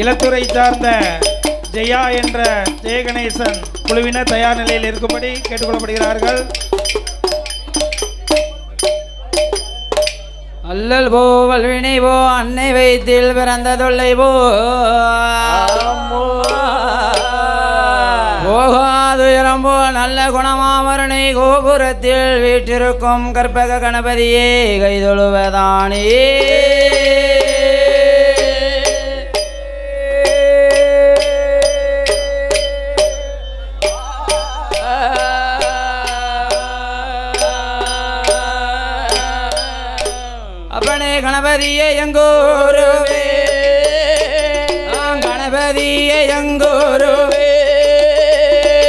இலத்துறை சார்ந்த ஜெயா என்ற ஜெயகணேசன் குழுவினர் தயார் நிலையில் இருக்கும்படி கேட்டுக்கொள்ளப்படுகிறார்கள். அல்லல் போ வல்வினை போ அன்னை வயிற்றில் பிறந்த தொல்லை போ. போகாதுயரம் போ நல்ல குணமாமரணை கோபுரத்தில் வீற்றிருக்கும் கற்பக கணபதியே கைதொழுவதானே. கணபதியே எங்கோருவே. கணபதியே எங்கோருவே.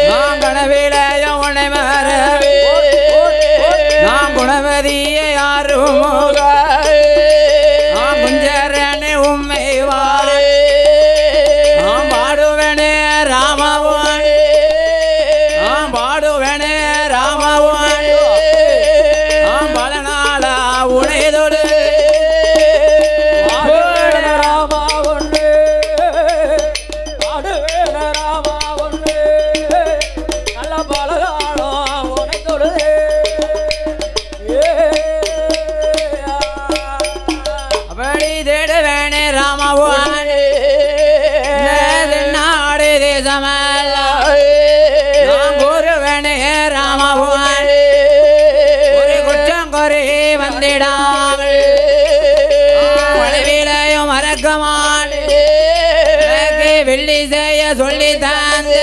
நான் கணவிலையும் உன்னை மறவே. நான் குணபதியே யாரும் நான் வளைவிலையும் வெள்ளி செய்ய சொல்லி தந்த.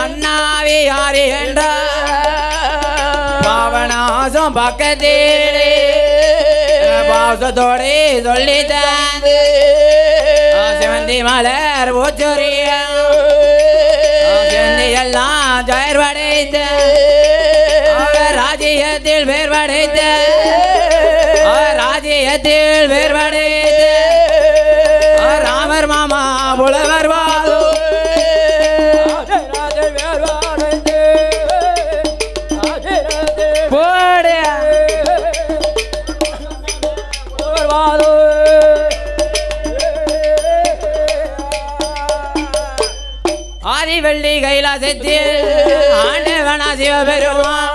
அண்ணாவி யாரு என்றார் பாவனாசம் பக்கத்திலே. பாசத்தோடு சொல்லி தந்து. சிவந்தி மலர் பூச்சொரிய எல்லாம் ஜயர்வடைத்த ராஜ்யத்தில் வேர்வடைத்த படைத்த அவர் ஆதிவள்ளி கைலாசத்தில் ஆண்டவனா சிவபெருமான்.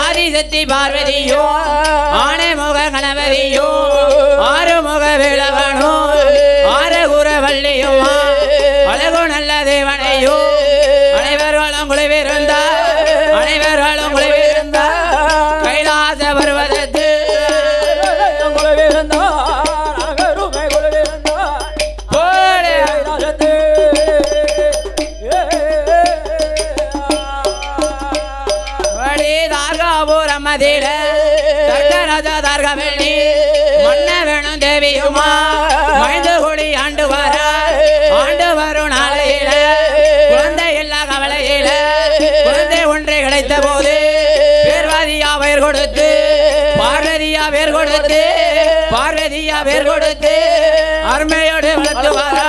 ஆதிசக்தி பார்வதியோ ஆனைமுக கணபதியோ ஆறுமுக வேளவனோ ஆரகுர வள்ளியோ அழகு நல்ல தேவனையோ தார்காபுரம் மதில தர்கராஜா தார்கவெள்ளி மன்ன வேணும் தேவியுமா? மைந்து குடி ஆண்டு வர ஆண்டு வரும் நாளையில. குழந்தை இல்லா கவலையில குழந்தை ஒன்றை கிடைத்த போது பேர்வாதியா பெயர் கொடுத்து பார்வதியா பேர் கொடுத்து பார்வதியா பேர் கொடுத்து அருமையோடு வளர்த்து வரா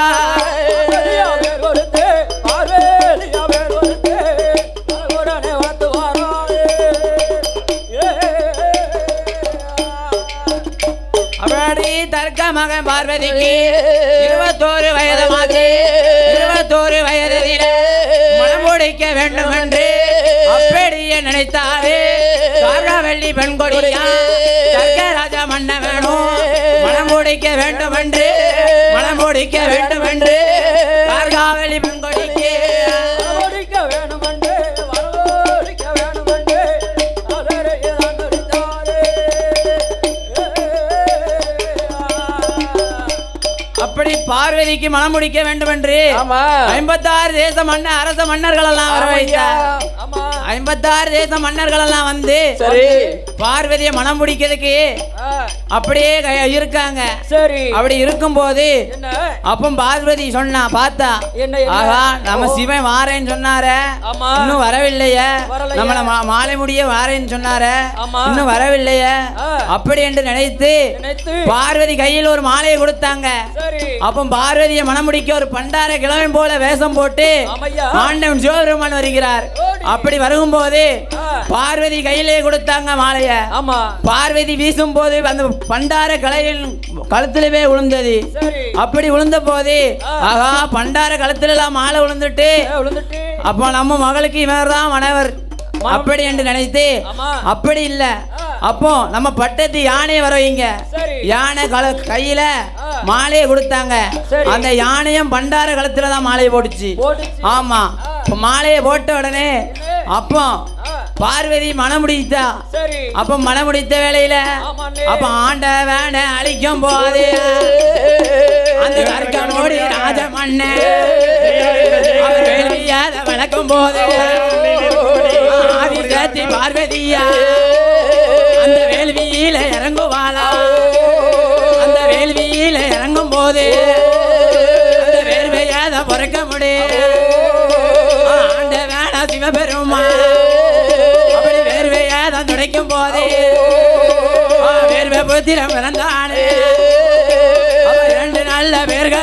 மகன் பார்வதிக்கு இருபத்தோரு வயதுமாச்சு இருபத்தோரு வயதிலே மனம் முடிக்க வேண்டும் என்று அப்படியே நினைத்தாரே. காரவள்ளி பெண் கொடியா ராஜா மன்ன வேணும் மனம் முடிக்க வேண்டும் என்று மனம் முடிக்க வேண்டும் என்று பார்வதிக்கு மனம் முடிக்க வேண்டும் என்று ஆமா. ஐம்பத்தாறு தேச மன்ன அரச மன்னர்கள் எல்லாம் வர வைத்தார் ஆமா. ஐம்பத்தாறு தேச மன்னர்கள் எல்லாம் வந்து சரி பார்வதியை மனம் முடிக்கிறதுக்கு அப்படியே க- இருக்காங்க சரி அப்படி இருக்கும்போது என்ன அப்போ பார்வதி சொன்னா பார்த்தா? ஆகா நம்ம. சிவன் வாரேன்னு சொன்னாரே ஆமா. இன்னும் வரவில்லையே. நம்மள மா- மாலை முடிய வாரேன்னு சொன்னாரே ஆமா. இன்னும் வரவில்லையே. அப்படி என்று நினைத்து நினைத்து பார்வதி கையில் ஒரு மாலையை கொடுத்தாங்க சரி அப்போ பார்வதியை மணமுடிக்க ஒரு பண்டார கிழவன் போல வேஷம் போட்டு. ஆண்டவன் சிவபெருமான் வருகிறார். அப்படி வரும்போது ஆ. பார்வதி கையிலே கொடுத்தாங்க மாலைய ஆமா பார்வதி வீசும் போது அந்த பண்டார கலையின் கழுத்திலவே விழுந்தது அப்படி விழுந்த போது. ஆகா பண்டார கழுத்துல எல்லாம் மாலை விழுந்துட்டு அப்போ நம்ம மகளுக்கு இவர் தான் மணவர் அப்படி என்று நினைத்து. அப்படி இல்ல. அப்போ நம்ம பட்டத்து யானையை வர வைங்க. சரி. யானை கல கையில. மாலையை கொடுத்தாங்க. அந்த யானையும் பண்டார கழுத்துல தான் மாலையை போட்டுச்சு. ஆமா. மாலையை போட்ட உடனே அப்போ பார்வதி மனம் முடித்தா. அப்ப மனம் முடித்த வேலையில. அப்ப ஆண்ட வேண அழிக்கும் போது. அந்த கற்கமோடி ராஜமண்ண அவர் வேள்வியாத வளர்க்கும் போது. வேர்வை பிறந்தானே அவர் இரண்டு நல்ல பேர்கள்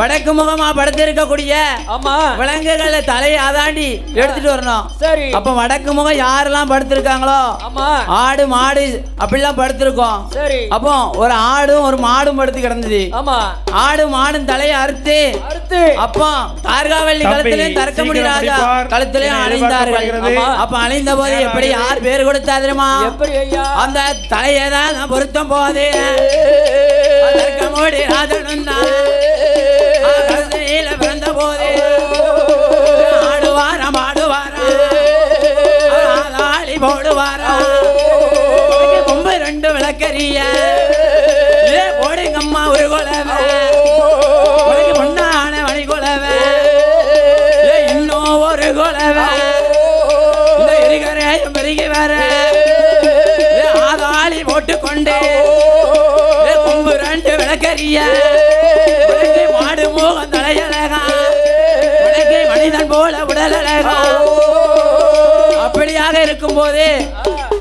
வடக்கு முகமா படுத்திருக்கக்கூடிய ஆமா. விலங்குகளை தலையை அதாண்டி எடுத்துட்டு வரணும். சரி. அப்ப வடக்கு முகம் யாரெல்லாம் படுத்திருக்காங்களோ? ஆமா. ஆடு மாடு அப்படிலாம் படுத்திருக்கோம். சரி. அப்போ ஒரு ஆடும் ஒரு மாடும் படுத்து கிடந்தது. ஆமா. ஆடு மாடும் தலையை அறுத்து அடுத்து அப்போ கழுத்திலையும் தர்க்க சீக்கிரம் முடியாத எதிர்பார்க்கப்படுகிறது. ஆமா. அப்ப அணிந்த போது எப்படி யார் பேர் கொடுத்தா தெரியுமா? எப்படி அந்த தலையை தான் நான் பொருத்தம் போது மூடி ராஜனும் தான் பிறந்த போது ஆடுவாரா மாடுவாரா? ஆளாளி போடுவாரா? கொம்பு ரெண்டு விளக்கரிய ஏ போடுங்கம்மா ஒரு குலவை போல உடல் அழகா அப்படியாக இருக்கும்போது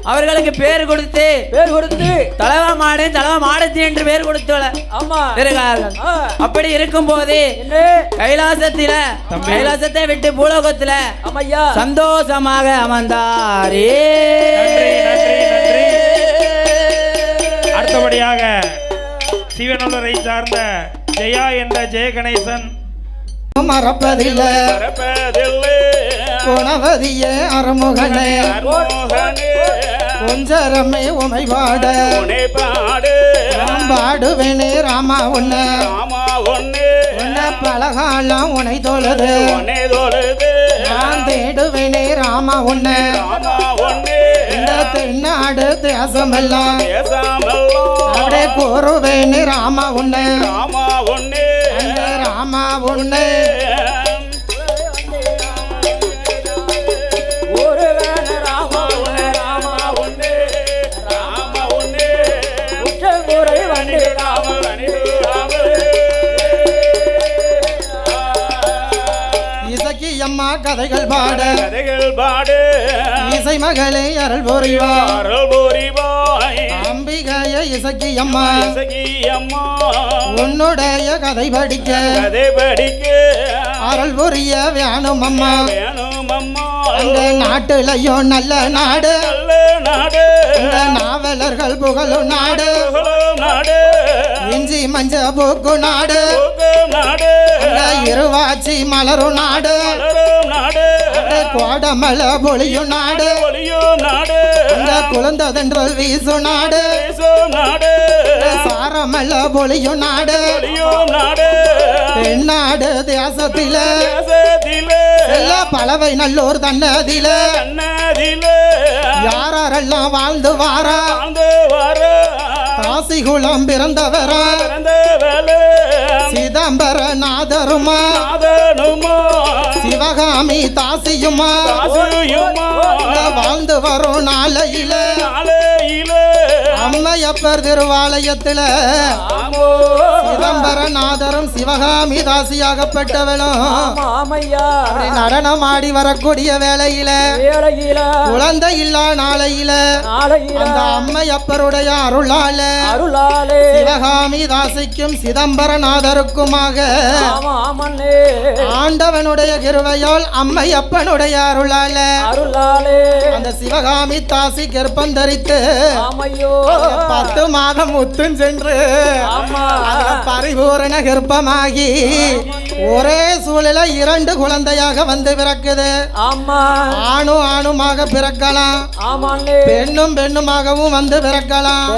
அவர்களுக்கு பேர் கொடுத்து பேர் கொடுத்து தலவா மாடு தலவா மாடத்தி என்று பேர் கொடுத்தவள ஆமா. அப்படி இருக்கும்போது என்ன கைலாசத்தில. கைலாசத்தை விட்டு பூலோகத்துல சந்தோஷமாக அமர்ந்தாரே. நன்றி நன்றி நன்றி. அடுத்தபடியாக சிவனூரை சார்ந்த ஜெயா என்ற ஜெயகணேசன் மறப்பதில்லை. குணவதிய அருமுகனே. கொஞ்சரமே உமை பாட. பாடுவேனே ராமா உன்னை உன்னை பலகாலம் உனை தொழுது. நான் தேடுவேனே ராமா உன்னை இந்த தென்னாடு தேசமெல்லாம். அப்படியே கூறுவேனே ராமா உன்னை வந்து இசக்கி அம்மா கதைகள் பாட. கதைகள் பாடு. இசை மகளே அருள் புரிவார். அருள் புரிவாய் அம்பிகைய இசக்கி அம்மா அம்மா உன்னுடைய கதை படிக்க. கதை படிக்க. அருள் புரிய வேணும் அம்மா வேணும் அம்மா அந்த நாட்டுலயும் நல்ல நாடு. இந்த நாவலர்கள் புகழும் நாடு. நாடு. இஞ்சி மஞ்ச பூக்கு நாடு. நாடு. இருவாச்சி மலரும் நாடு. கோடமலை பொழியும் நாடு. இந்த குழந்ததென்றல் வீசும் நாடு. சாரமல்ல பொழியும் நாடு. தென்னாடு தேசத்தில. பலவை நல்லோர் தன்னதில. யாரெல்லாம் வாழ்ந்து வாரா? வர. காசிகுளம் பிறந்தவரா? பிறந்த வேலை சிதம்பர நாதருமா நாதனுமா? சிவகாமி தாசியுமா? வாழ்ந்து வரும் நாளையிலே. அம்மையப்பர் திருவாலயத்துல சிதம்பரநாதரும் சிவகாமி அப்படி நடனம் ஆடி வரக்கூடிய வேளையில குழந்தை இல்லா நாளையில அந்த அம்மையப்பருடைய அருளால சிவகாமி தாசிக்கும் சிதம்பரநாதருக்குமாக ஆண்டவனுடைய கிருவையால் அம்மையப்பனுடைய அருளால அந்த சிவகாமி தாசி கர்ப்பம் தரித்து பத்து மாதம் முத்தும் சென்று பரிபூரண கர்ப்பமாகி ஒரே சூழல இரண்டு குழந்தையாக வந்து பிறக்குது. ஆணும் ஆணுமாக பிறக்கலாம். பெண்ணும் பெண்ணுமாகவும் வந்து பிறக்கலாம்.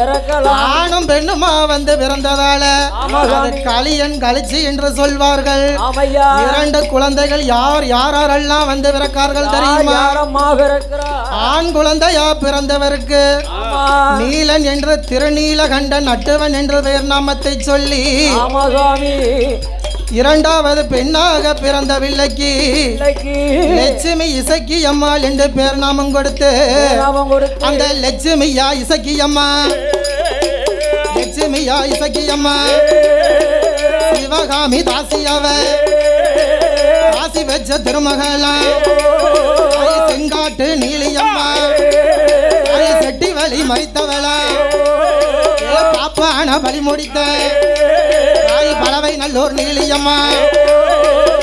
ஆணும் பெண்ணுமா வந்து பிறந்ததால அது களியன் கழிச்சு என்று சொல்வார்கள். இரண்டு குழந்தைகள் யார் யாரெல்லாம் வந்து பிறக்கார்கள் தெரியுமா? ஆண் குழந்தையா பிறந்தவருக்கு நீலன் என்று திருநீலகண்டன் நட்டுவன் என்று பெயர் நாமத்தை சொல்லி இரண்டாவது பெண்ணாக பிறந்த பிள்ளைக்கு லட்சுமி இசக்கி அம்மாள் என்று பேர் நாமம் கொடுத்து அந்த லட்சுமியா இசக்கி அம்மா லட்சுமியா இசக்கி அம்மா சிவகாமி தாசியாவ தாசி வச்ச திருமகளா. செங்காட்டு நீலியம்மா. செட்டி வழி மறித்தவளா? பாப்பான பலி முடித்த தாய் பலவை நல்லோர் நீலியம்மா.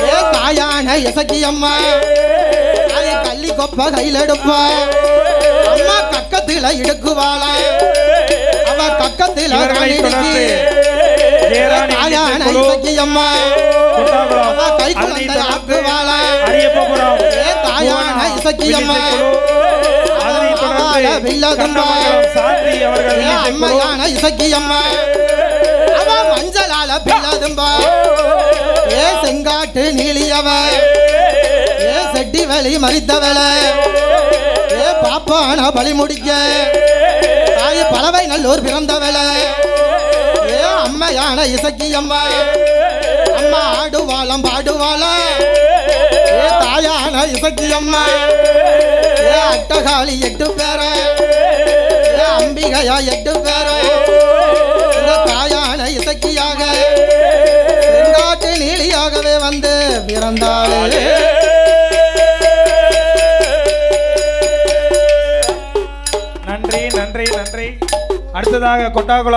ஏ தாயான இசக்கியம்மா. தாய் கள்ளி கொப்ப கையில் எடுப்பா. அம்மா கக்கத்தில இடுக்குவாளா? அவ கக்கத்தில தாயான இசக்கியம்மா. அவ கை குழந்தை ஆக்குவாளா? ஏ தாயான இசக்கியம்மா. வில்லதும்பா. அம்மையான அவ மஞ்சளால பிள்ளதும்பா ஏ. செங்காட்டு நீலியவ. ஏ செட்டி வழி மறித்தவள. ஏ பாப்பான பலி முடிக்க. தாய் பலவை நல்லூர் பிறந்தவள. ஏ அம்மையான இசக்கியம்மா. அம்மா ஆடுவாளம் பாடுவாளா ஏ தாயான இசக்கியம்மா. ஏ அட்டகாளி எட்டு பேர. ஏ அம்பிகையா எட்டு பேர. இந்த தாயான இசக்கியாக செங்காட்டு நீலியாகவே வந்து பிறந்தாளே. நன்றி நன்றி நன்றி. அடுத்ததாக கொட்டாகுளம்.